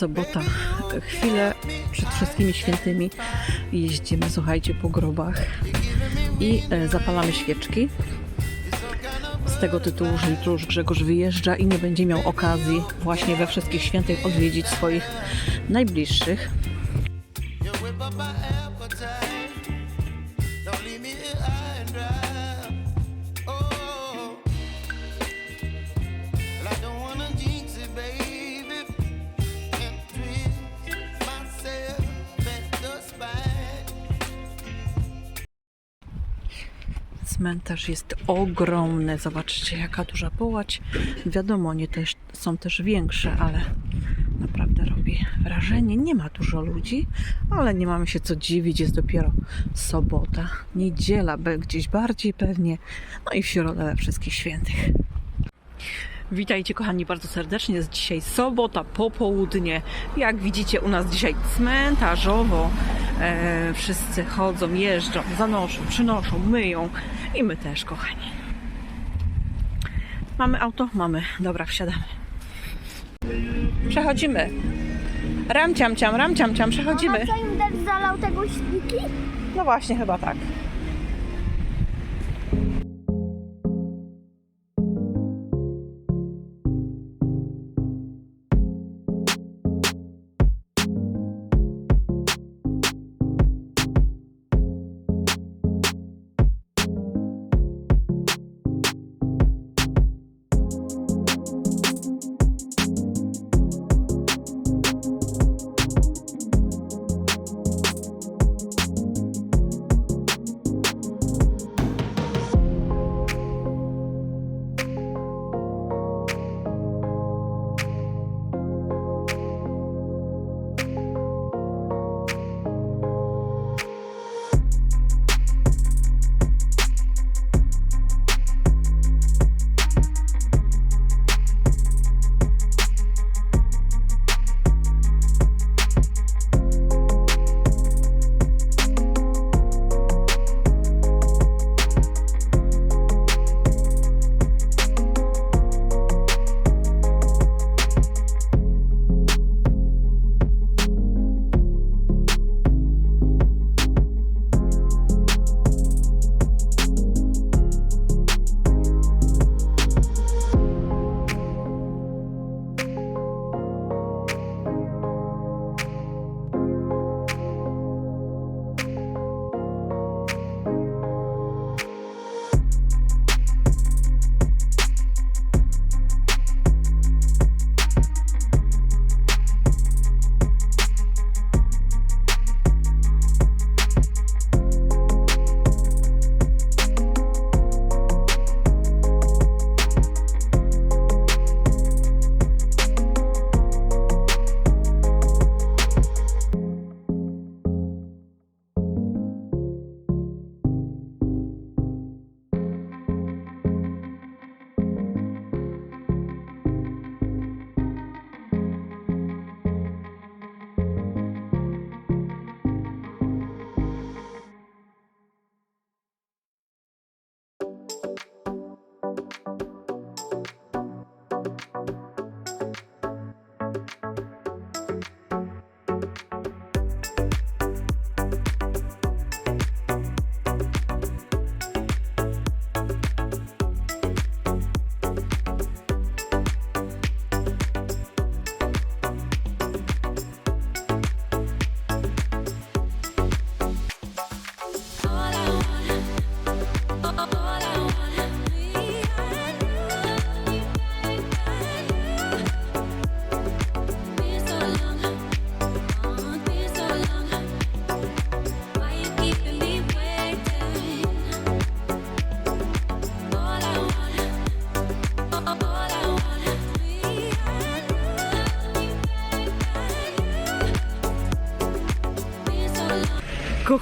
Sobota, chwilę przed wszystkimi świętymi jeździmy, słuchajcie, po grobach i e, zapalamy świeczki. Z tego tytułu, że już Grzegorz wyjeżdża i nie będzie miał okazji właśnie we wszystkich świętych odwiedzić swoich najbliższych. Cmentarz jest ogromny. Zobaczcie, jaka duża połać. Wiadomo, nie też, są też większe, ale naprawdę robi wrażenie. Nie ma dużo ludzi, ale nie mamy się co dziwić. Jest dopiero sobota, niedziela, gdzieś bardziej pewnie. No i w środę we wszystkich świętych. Witajcie kochani bardzo serdecznie. Jest dzisiaj sobota, popołudnie. Jak widzicie u nas dzisiaj cmentarzowo. E, wszyscy chodzą, jeżdżą, zanoszą, przynoszą, myją i my też kochani. Mamy auto? Mamy. Dobra, wsiadamy. Przechodzimy. Ram ciam ciam, ram ciam ciam, przechodzimy. A co im też zalał tego śliki? No właśnie, chyba tak.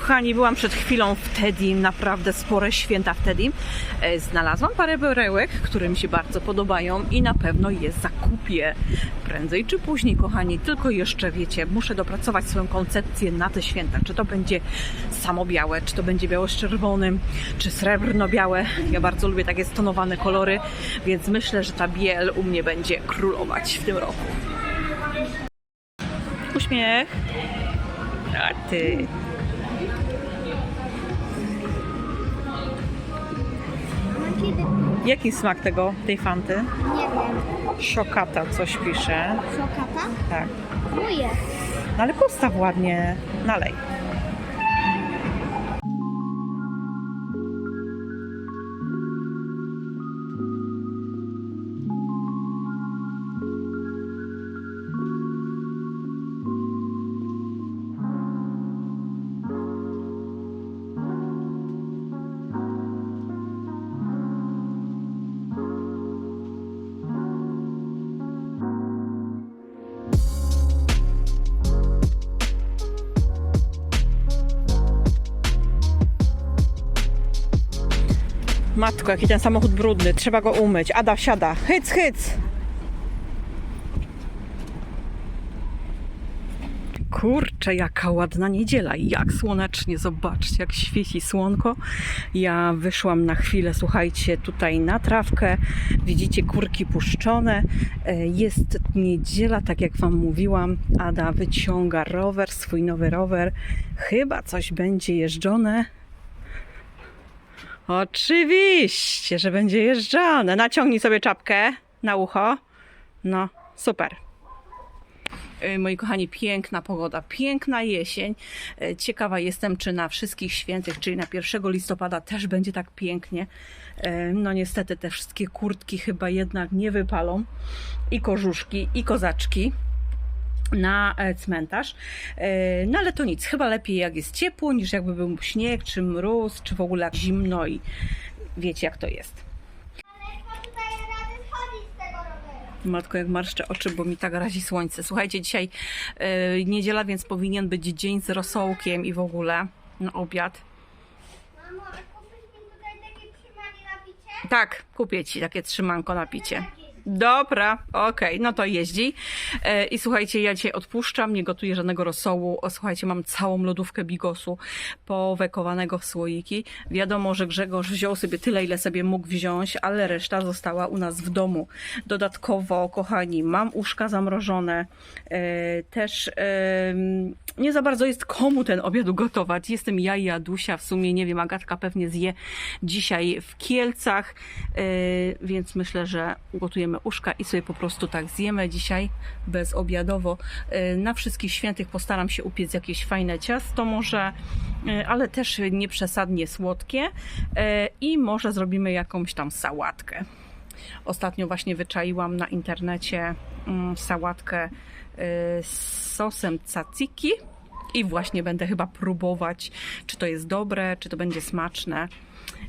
Kochani, byłam przed chwilą w Teddy, naprawdę spore święta w Teddy. E, Znalazłam parę perełek, które mi się bardzo podobają i na pewno je zakupię. Prędzej czy później, kochani, tylko jeszcze wiecie, muszę dopracować swoją koncepcję na te święta. Czy to będzie samo białe, czy to będzie białe z czerwonym, czy srebrno-białe. Ja bardzo lubię takie stonowane kolory, więc myślę, że ta biel u mnie będzie królować w tym roku. uśmiech. A ty. Jaki smak tego, tej fanty? Nie wiem. Szokata coś pisze. Szokata? Tak. No jest. No ale postaw ładnie. Nalej. Matko, jaki ten samochód brudny. Trzeba go umyć. Ada, wsiada. Hyc, hyc. Kurczę, jaka ładna niedziela. Jak słonecznie. Zobaczcie, jak świeci słonko. Ja wyszłam na chwilę, słuchajcie, tutaj na trawkę. Widzicie kurki puszczone. E, Jest niedziela, tak jak Wam mówiłam. Ada wyciąga rower, swój nowy rower. Chyba coś będzie jeżdżone. Oczywiście, że będzie jeżdżone. Naciągnij sobie czapkę na ucho. No, super. Moi kochani, piękna pogoda, piękna jesień. Y, Ciekawa jestem, czy na wszystkich świętych, czyli na 1 listopada też będzie tak pięknie. Y, No niestety te wszystkie kurtki chyba jednak nie wypalą. I kożuszki, i kozaczki na e, cmentarz. E, No ale to nic, chyba lepiej jak jest ciepło, niż jakby był śnieg, czy mróz, czy w ogóle jak zimno i wiecie jak to jest. Matko, jak marszczę oczy, bo mi tak razi słońce. Słuchajcie, dzisiaj e, niedziela, więc powinien być dzień z rosołkiem i w ogóle na obiad. Mamo, a kupisz mi tutaj takie trzymanie na picie? Tak, kupię ci takie trzymanko na picie. Dobra, okej, no to jeździ. E, I słuchajcie, ja dzisiaj odpuszczam, nie gotuję żadnego rosołu. O, słuchajcie, mam całą lodówkę bigosu powekowanego w słoiki. Wiadomo, że Grzegorz wziął sobie tyle, ile sobie mógł wziąć, ale reszta została u nas w domu. Dodatkowo, kochani, mam uszka zamrożone. E, też e, nie za bardzo jest komu ten obiad gotować. Jestem ja i Adusia, w sumie nie wiem, Agatka pewnie zje dzisiaj w Kielcach, e, więc myślę, że ugotujemy uszka i sobie po prostu tak zjemy dzisiaj bezobiadowo. E, Na wszystkich świętych postaram się upiec jakieś fajne ciasto może, e, ale też nie przesadnie słodkie e, i może zrobimy jakąś tam sałatkę. Ostatnio właśnie wyczaiłam na internecie mm, sałatkę y, z sosem tzatziki i właśnie będę chyba próbować, czy to jest dobre, czy to będzie smaczne.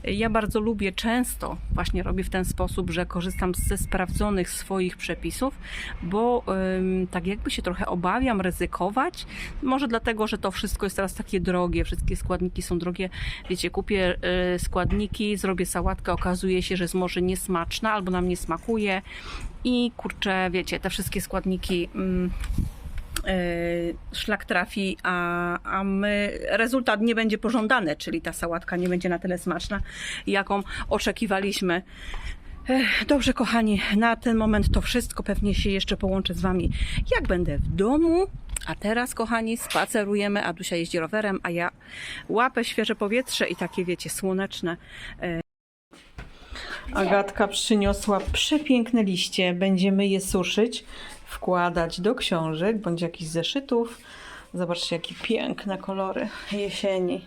Ja bardzo lubię często, właśnie robię w ten sposób, że korzystam ze sprawdzonych swoich przepisów, bo ym, tak jakby się trochę obawiam ryzykować. Może dlatego, że to wszystko jest teraz takie drogie, wszystkie składniki są drogie. Wiecie, kupię y, składniki, zrobię sałatkę, okazuje się, że jest może niesmaczna albo nam nie smakuje. I kurczę, wiecie, te wszystkie składniki. mm, y, szlak trafi, a, a my, rezultat nie będzie pożądany, czyli ta sałatka nie będzie na tyle smaczna, jaką oczekiwaliśmy. Dobrze, kochani, na ten moment to wszystko. Pewnie się jeszcze połączę z Wami, jak będę w domu. A teraz, kochani, spacerujemy. Adusia jeździ rowerem, a ja łapę świeże powietrze i takie, wiecie, słoneczne. E, Agatka przyniosła przepiękne liście. Będziemy je suszyć, wkładać do książek bądź jakichś zeszytów. Zobaczcie, jakie piękne kolory jesieni.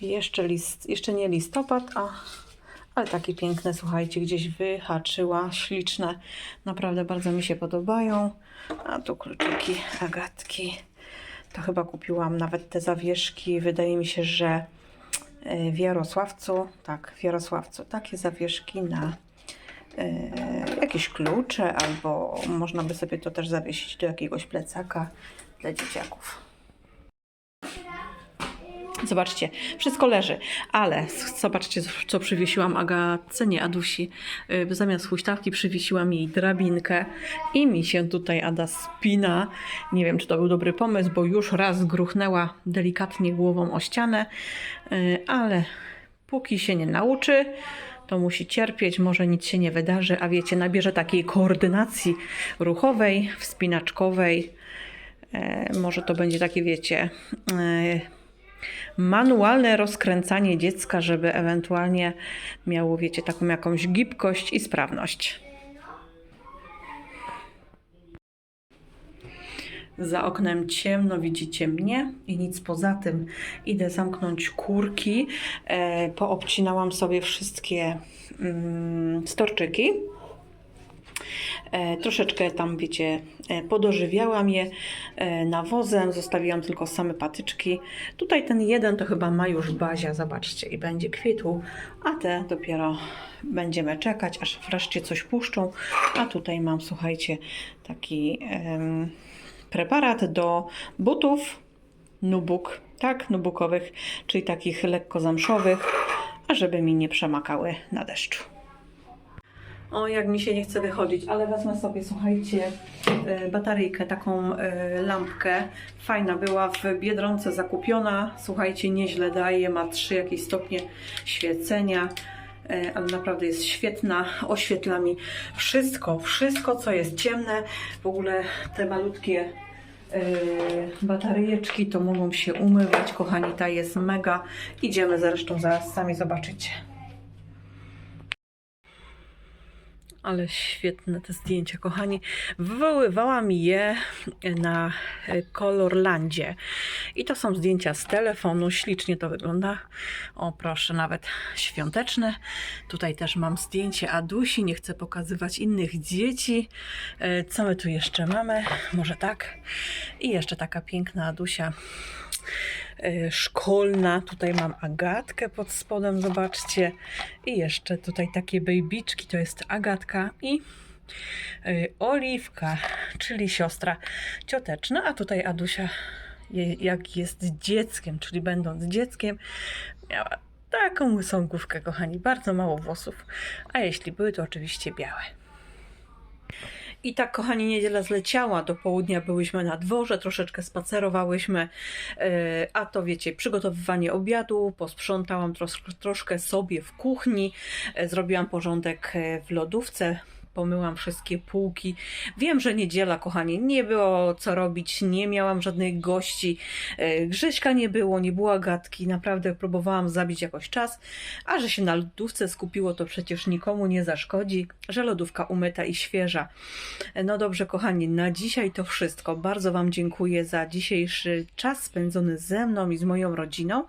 Jeszcze, list, jeszcze nie listopad, a, ale takie piękne, słuchajcie, gdzieś wyhaczyła, śliczne. Naprawdę bardzo mi się podobają. A tu kluczyki Agatki. To chyba kupiłam nawet te zawieszki. Wydaje mi się, że e, w Jarosławcu, tak, w Jarosławcu, takie zawieszki na jakieś klucze, albo można by sobie to też zawiesić do jakiegoś plecaka dla dzieciaków. Zobaczcie, wszystko leży, ale zobaczcie, co przywiesiłam Agatce, nie Adusi. Y, Zamiast huśtawki przywiesiłam jej drabinkę i mi się tutaj Ada spina. Nie wiem, czy to był dobry pomysł, bo już raz gruchnęła delikatnie głową o ścianę, y, ale póki się nie nauczy, to musi cierpieć, może nic się nie wydarzy, a wiecie, nabierze takiej koordynacji ruchowej, wspinaczkowej, E, może to będzie takie, wiecie, e, manualne rozkręcanie dziecka, żeby ewentualnie miało, wiecie, taką jakąś gibkość i sprawność. Za oknem ciemno, widzicie mnie i nic poza tym. Idę zamknąć kurki. E, poobcinałam sobie wszystkie mm, storczyki. E, troszeczkę tam, wiecie, e, podożywiałam je e, nawozem, zostawiłam tylko same patyczki. Tutaj ten jeden to chyba ma już bazia, zobaczcie, i będzie kwitł, a te dopiero będziemy czekać, aż wreszcie coś puszczą. A tutaj mam, słuchajcie, taki em, preparat do butów nubuk, tak, nubukowych, czyli takich lekko zamszowych, ażeby mi nie przemakały na deszczu. O, jak mi się nie chce wychodzić, ale wezmę sobie, słuchajcie, e, bataryjkę, taką e, lampkę. Fajna była w Biedronce zakupiona. Słuchajcie, nieźle daje, ma trzy jakieś stopnie świecenia, ale naprawdę jest świetna. Oświetla mi wszystko, wszystko, co jest ciemne. W ogóle te malutkie e, bataryjeczki to mogą się umywać. Kochani, ta jest mega. Idziemy zresztą zaraz sami zobaczycie. Ale świetne te zdjęcia, kochani. Wywoływałam je na Colorlandzie. I to są zdjęcia z telefonu. Ślicznie to wygląda. O, proszę, nawet świąteczne. Tutaj też mam zdjęcie Adusi. Nie chcę pokazywać innych dzieci. E, Co my tu jeszcze mamy? Może tak? I jeszcze taka piękna Adusia szkolna. Tutaj mam Agatkę pod spodem, zobaczcie. I jeszcze tutaj takie bejbiczki, to jest Agatka i e, Oliwka, czyli siostra cioteczna, a tutaj Adusia jak jest dzieckiem, czyli będąc dzieckiem, miała taką łysą główkę, kochani, bardzo mało włosów, a jeśli były, to oczywiście białe. I tak, kochani, niedziela zleciała. Do południa byłyśmy na dworze, troszeczkę spacerowałyśmy. e, A to wiecie, przygotowywanie obiadu, posprzątałam tros troszkę sobie w kuchni, e, zrobiłam porządek e, w lodówce. Pomyłam wszystkie półki. Wiem, że niedziela, kochani, nie było co robić, nie miałam żadnych gości. e, Grześka nie było, nie było gadki. Naprawdę próbowałam zabić jakoś czas, a że się na lodówce skupiło, to przecież nikomu nie zaszkodzi, że lodówka umyta i świeża. No dobrze, kochani, na dzisiaj to wszystko. Bardzo Wam dziękuję za dzisiejszy czas spędzony ze mną i z moją rodziną.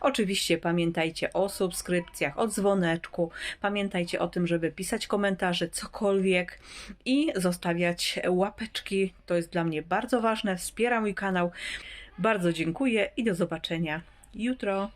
Oczywiście pamiętajcie o subskrypcjach, o dzwoneczku. Pamiętajcie o tym, żeby pisać komentarze, cokolwiek i zostawiać łapeczki. To jest dla mnie bardzo ważne. Wspiera mój kanał. Bardzo dziękuję i do zobaczenia jutro.